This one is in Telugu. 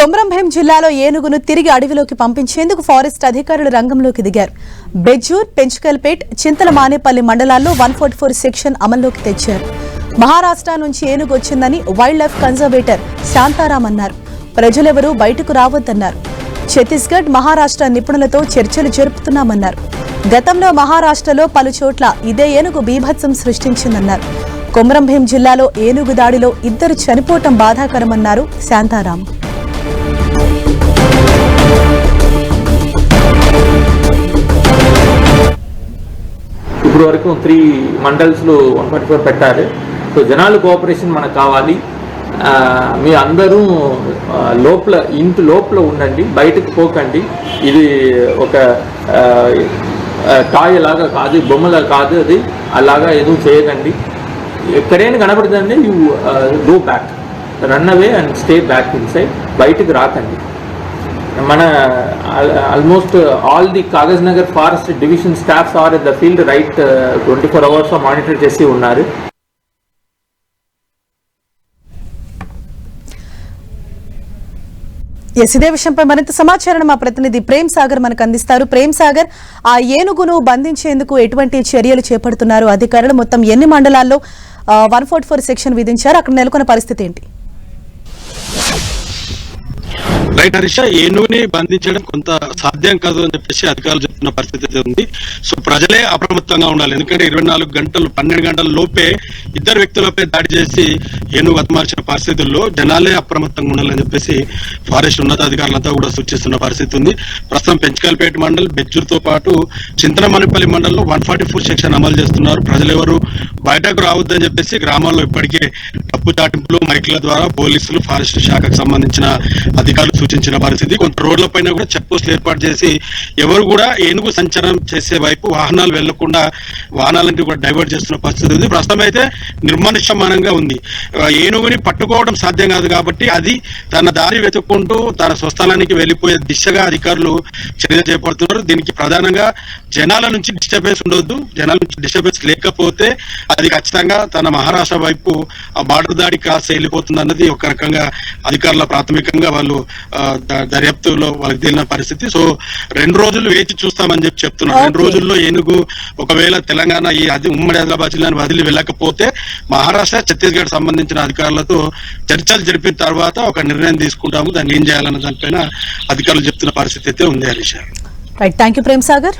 కొమరంభీం జిల్లాలో ఏనుగును తిరిగి అడవిలోకి పంపించేందుకు ఫారెస్ట్ అధికారులు రంగంలోకి దిగారు. బెజ్జూర్ పెంచుకల్పేట్ చింతల మానేపల్లి మండలాల్లో వన్ సెక్షన్ అమల్లోకి తెచ్చారు. మహారాష్ట్ర నుంచి ఏనుగు వచ్చిందని వైల్డ్ లైఫ్ కన్జర్వేటర్ శాంతారాం అన్నారు. ప్రజలెవరూ బయటకు రావద్దన్నారు. ఛత్తీస్గఢ్ మహారాష్ట్ర నిపుణులతో చర్చలు జరుపుతున్నామన్నారు. గతంలో మహారాష్ట్రలో పలు చోట్ల ఇదే ఏనుగు బీభత్సం సృష్టించిందన్నారు. కొమరంభీం జిల్లాలో ఏనుగు దాడిలో ఇద్దరు చనిపోవటం బాధాకరమన్నారు శాంతారాం. ఇప్పుడు వరకు త్రీ మండల్స్లో వన్ ఫార్టీ ఫోర్ పెట్టారు. సో జనాల కోఆపరేషన్ మనకు కావాలి. మీ అందరూ లోపల ఇంటి లోపల ఉండండి బయటకు పోకండి. ఇది ఒక ఆ, టాయ్ లాగా కాదు బొమ్మలా కాదు అది. అలాగా ఏదో చేయకండి. ఎక్కడైనా కనబడుతుందండి you go back run away and stay back inside బయటకు రాకండి. మన almost all the Kagaznagar forest division staffs are in the field right twenty four hours monitor చేసి ఉన్నారు. ఎస్ ఇదే విషయంపై మరింత సమాచారం మా ప్రతినిధి ప్రేమ్ సాగర్ మనకు అందిస్తారు. ప్రేమ్ సాగర్ ఆ ఏనుగును బంధించేందుకు ఎటువంటి చర్యలు చేపడుతున్నారు? అధికారులు మొత్తం ఎన్ని మండలాల్లో వన్ ఫోర్టీ ఫోర్ సెక్షన్ విధించారు? అక్కడ నెలకొన్న పరిస్థితి ఏంటి? రైట్ హరీష ఏనుగుని బంధించడం కొంత సాధ్యం కాదు అని చెప్పేసి అధికారులు చెప్తున్న పరిస్థితి అయితే ఉంది. సో ప్రజలే అప్రమత్తంగా ఉండాలి. ఎందుకంటే ఇరవై నాలుగు గంటలు పన్నెండు గంటల లోపే ఇద్దరు వ్యక్తులపై దాడి చేసి ఏనుగు అతమార్చిన పరిస్థితుల్లో జనాలే అప్రమత్తంగా ఉండాలని చెప్పేసి ఫారెస్ట్ ఉన్నతాధికారులంతా కూడా సూచిస్తున్న పరిస్థితి ఉంది. ప్రస్తుతం పెంచకల్పేట మండల్ బెజ్జూర్తో పాటు చింతనమణిపల్లి మండల్లో వన్ ఫార్టీ ఫోర్ సెక్షన్ అమలు చేస్తున్నారు. ప్రజలెవరు బయటకు రావద్దని చెప్పేసి గ్రామాల్లో ఇప్పటికే డప్పు చాటింపులు మైకుల ద్వారా పోలీసులు ఫారెస్ట్ శాఖకు సంబంధించిన అధికారులు సూచించిన పరిస్థితి. కొంత రోడ్లపైన కూడా చెక్ పోస్టులు ఏర్పాటు చేసి ఎవరు కూడా ఏనుగు సంచారం చేసే వైపు వాహనాలు వెళ్ళకుండా వాహనాలన్నీ కూడా డైవర్ట్ చేస్తున్న పరిస్థితి ఉంది. ప్రస్తుతం అయితే నిర్మానుష్యమానంగా ఉంది. ఏనుగుని పట్టుకోవడం సాధ్యం కాదు కాబట్టి అది తన దారి వెతుక్కుంటూ తన స్వస్థలానికి వెళ్ళిపోయే దిశగా అధికారులు చర్య చేపడుతున్నారు. దీనికి ప్రధానంగా జనాల నుంచి డిస్టర్బెన్స్ ఉండొద్దు. జనాల నుంచి డిస్టర్బెన్స్ లేకపోతే అది ఖచ్చితంగా తన మహారాష్ట్ర వైపు ఆ బార్డర్ దాడి క్రాస్ వెళ్ళిపోతుంది అన్నది ఒక రకంగా అధికారుల ప్రాథమికంగా వాళ్ళు దర్యాప్తులో వాళ్ళకి తెలిసిన పరిస్థితి. సో రెండు రోజులు వేచి చూస్తామని చెప్పి చెప్తున్నారు రెండు. రోజుల్లో ఏనుగు ఒకవేళ తెలంగాణ ఈ అది ఉమ్మడి ఆదిలాబాద్ జిల్లాను వదిలి వెళ్ళకపోతే మహారాష్ట్ర ఛత్తీస్గఢ్ సంబంధించిన అధికారులతో చర్చలు జరిపిన తర్వాత ఒక నిర్ణయం తీసుకుంటాము. దాన్ని ఏం చేయాలన్న దానిపైన అధికారులు చెప్తున్న పరిస్థితి అయితే ఉంది Harish right thank you Prem Sagar